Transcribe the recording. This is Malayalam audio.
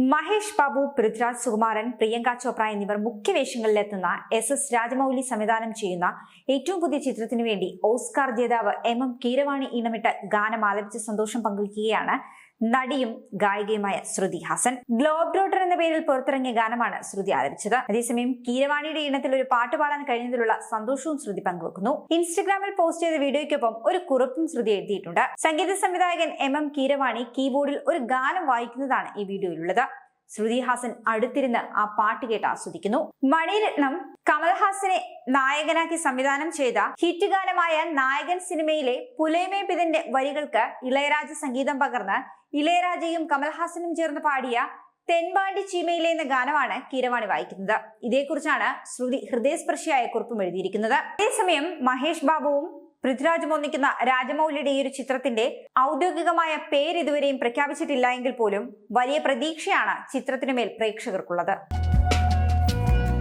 മഹേഷ് ബാബു പൃഥ്വിരാജ് സുകുമാരൻ പ്രിയങ്ക ചോപ്ര എന്നിവർ മുഖ്യവേഷങ്ങളിലെത്തുന്ന എസ് എസ് രാജമൗലി സംവിധാനം ചെയ്യുന്ന ഏറ്റവും പുതിയ ചിത്രത്തിനു വേണ്ടി ഓസ്കാർ ജേതാവ് എം എം കീരവാണി ഇണമിട്ട് ഗാനം ആലപിച്ച സന്തോഷം പങ്കുവയ്ക്കുകയാണ് നടിയും ഗായികയുമായ ശ്രുതി ഹാസൻ. ഗ്ലോബ് ഡോട്ടർ എന്ന പേരിൽ പുറത്തിറങ്ങിയ ഗാനമാണ് ശ്രുതി ആലപിച്ചത് അതേസമയം കീരവാണിയുടെ ഇണത്തിൽ ഒരു പാട്ട് പാടാൻ കഴിഞ്ഞതിലുള്ള സന്തോഷവും ശ്രുതി പങ്കുവെക്കുന്നു. ഇൻസ്റ്റഗ്രാമിൽ പോസ്റ്റ് ചെയ്ത വീഡിയോയ്ക്കൊപ്പം ഒരു കുറിപ്പും ശ്രുതി എഴുതിയിട്ടുണ്ട്. സംഗീത സംവിധായകൻ എം എം കീരവാണി കീബോർഡിൽ ഒരു ഗാനം വായിക്കുന്നതാണ് ഈ വീഡിയോയിലുള്ളത്. ശ്രുതി ഹാസൻ അടുത്തിരുന്ന് ആ പാട്ട് കേട്ട് ആസ്വദിക്കുന്നു. മണിരത്നം കമൽഹാസനെ നായകനാക്കി സംവിധാനം ചെയ്ത ഹിറ്റ് ഗാനമായ നായകൻ സിനിമയിലെ പുലേമേ പിതിന്റെ വരികൾക്ക് ഇളയരാജ സംഗീതം പകർന്ന് ഇളയരാജയും കമൽഹാസനും ചേർന്ന് പാടിയ തെൻപാണ്ടി ചീമയിലെ എന്ന ഗാനമാണ് കീരവാണി വായിക്കുന്നത്. ഇതേക്കുറിച്ചാണ് ശ്രുതി ഹൃദയസ്പർശിയായ കുറിപ്പും എഴുതിയിരിക്കുന്നത്. അതേസമയം മഹേഷ് ബാബുവും പൃഥ്വിരാജും ഒന്നിക്കുന്ന രാജമൗലിയുടെ ഈ ഒരു ചിത്രത്തിന്റെ ഔദ്യോഗികമായ പേര് ഇതുവരെയും പ്രഖ്യാപിച്ചിട്ടില്ല എങ്കിൽ പോലും വലിയ പ്രതീക്ഷയാണ് ചിത്രത്തിനുമേൽ പ്രേക്ഷകർക്കുള്ളത്.